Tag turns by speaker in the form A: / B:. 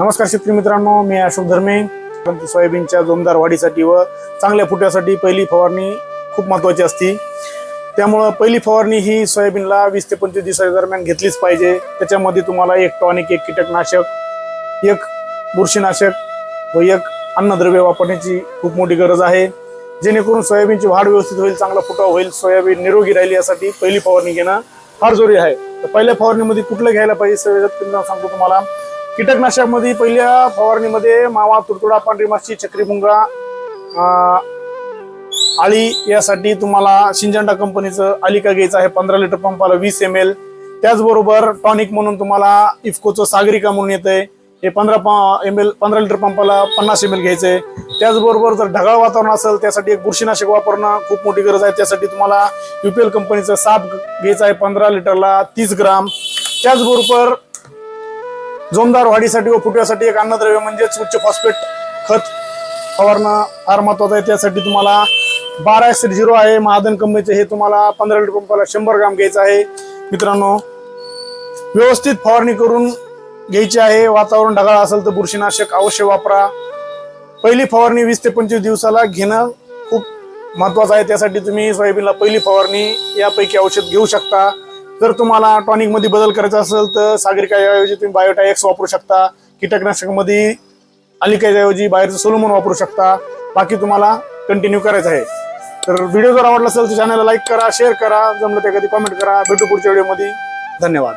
A: नमस्कार शेतकरी मित्रांनो मी अशोक धर्मे. परंतु सोयाबीनच्या जोमदार वाढीसाठी व चांगल्या फुट्यासाठी पहिली फवारणी खूप महत्त्वाची असते. त्यामुळं पहिली फवारणी ही सोयाबीनला वीस ते पंचवीस दिवसाच्या दरम्यान घेतलीच पाहिजे. त्याच्यामध्ये तुम्हाला एक टॉनिक एक कीटकनाशक एक बुरशीनाशक व एक अन्नद्रव्य वापरण्याची खूप मोठी गरज आहे. जेणेकरून सोयाबीनची वाढ व्यवस्थित होईल चांगला फुटाव होईल सोयाबीन निरोगी राहील यासाठी पहिली फवारणी घेणं फार जरुरी आहे. तर पहिल्या फवारणीमध्ये कुठलं घ्यायला पाहिजे? शेतकरी सांगतो तुम्हाला. कीटकनाशकामध्ये पहिल्या फवारणीमध्ये मावा तुडतुडा पांढरी माशी चक्री मुंगा आळी यासाठी तुम्हाला सिंजंडा कंपनीचं अलिका घ्यायचं आहे. पंधरा लिटर पंपाला वीस एम एल त्याचबरोबर टॉनिक म्हणून तुम्हाला इफकोचं सागरिका म्हणून येतंय. हे पंधरा एम एल पंधरा लिटर पंपाला पन्नास एम एल घ्यायचंय. त्याचबरोबर जर ढगाळ वातावरण असेल त्यासाठी एक बुरशीनाशक वापरणं खूप मोठी गरज आहे. त्यासाठी तुम्हाला युपीएल कंपनीचं साप घ्यायचं आहे पंधरा लिटरला तीस ग्राम. त्याचबरोबर जोमदार वाढीसाठी व फुटव्यासाठी एक अन्नद्रव्य म्हणजेच उच्च फॉस्फेट खत फवारणं फार महत्वाचं आहे. त्यासाठी तुम्हाला बारा एस झिरो आहे. महादन कंपनीचे हे तुम्हाला पंधरा लिटर पंपाला शंभर ग्राम घ्यायचं आहे. मित्रांनो व्यवस्थित फवारणी करून घ्यायची आहे. वातावरण ढगाळ असेल तर बुरशीनाशक अवश्य वापरा. पहिली फवारणी वीस ते पंचवीस दिवसाला घेणं खूप महत्वाचं आहे. त्यासाठी तुम्ही सोयाबीनला पहिली फवारणी यापैकी औषध घेऊ शकता. जर तुम्हाला टॉनिकमध्ये बदल करायचा असेल तर सागरिका याऐवजी तुम्ही बायोटा एक्स वापरू शकता. कीटकनाशकमध्ये अलिकाऐवजी बाहेरचं सोलोमन वापरू शकता. बाकी तुम्हाला कंटिन्यू करायचं आहे. तर व्हिडिओ जर आवडला असेल तर चॅनलला लाईक करा शेअर करा. जमलं ते कधी कमेंट करा. भेटू पुढच्या व्हिडिओमध्ये धन्यवाद.